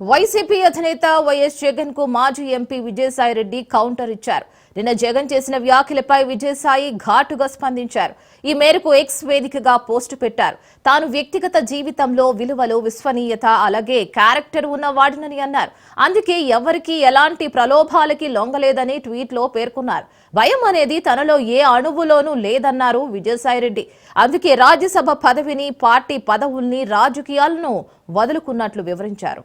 YCP అధినేత YS జగన్కు మాజీ ఎంపీ విజయసాయిరెడ్డి కౌంటర్ ఇచ్చారు. నిన్న జగన్ చేసిన వ్యాఖ్యలపై విజయసాయి ఘాటుగా స్పందించారు. ఈ మేరకు ఎక్స్ వేదికగా పోస్టు పెట్టారు. తాను వ్యక్తిగత జీవితంలో విలువలు విశ్వనీయత అలాగే క్యారెక్టర్ ఉన్న వాడినని అన్నారు. అందుకే ఎవరికీ ఎలాంటి ప్రలోభాలకి లొంగలేదని ట్వీట్లో పేర్కొన్నారు. భయం అనేది తనలో ఏ అణువులోనూ లేదన్నారు విజయసాయిరెడ్డి. అందుకే రాజ్యసభ పదవిని పార్టీ పదవుల్ని రాజకీయాలను వదులుకున్నట్లు వివరించారు.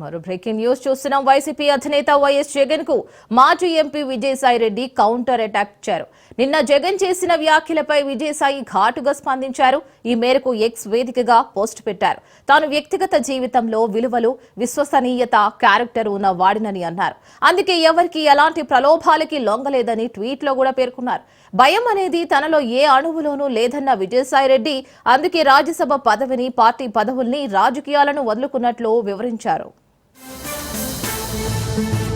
మరో బ్రేకింగ్ న్యూస్ చూస్తున్నాం. వైసీపీ అధినేత వైఎస్ జగన్కు మాజీ MP Vijayasai Reddy counter attack ఇచ్చారు నిన్న జగన్ చేసిన వ్యాఖ్యలపై విజయసాయి ఘాటుగా స్పందించారు. ఈ మేరకు ఎక్స్ వేదికగా పోస్ట్ పెట్టారు. తాను వ్యక్తిగత జీవితంలో విలువలు విశ్వసనీయత క్యారెక్టర్ ఉన్న వాడినని అన్నారు. అందుకే ఎవరికి ఎలాంటి ప్రలోభాలకి లొంగలేదని ట్వీట్లో కూడా పేర్కొన్నారు. భయం అనేది తనలో ఏ అణువులోనూ లేదన్న విజయసాయి రెడ్డి అందుకే రాజ్యసభ పదవిని పార్టీ పదవుల్ని రాజకీయాలను వదులుకున్నట్లు వివరించారు. Música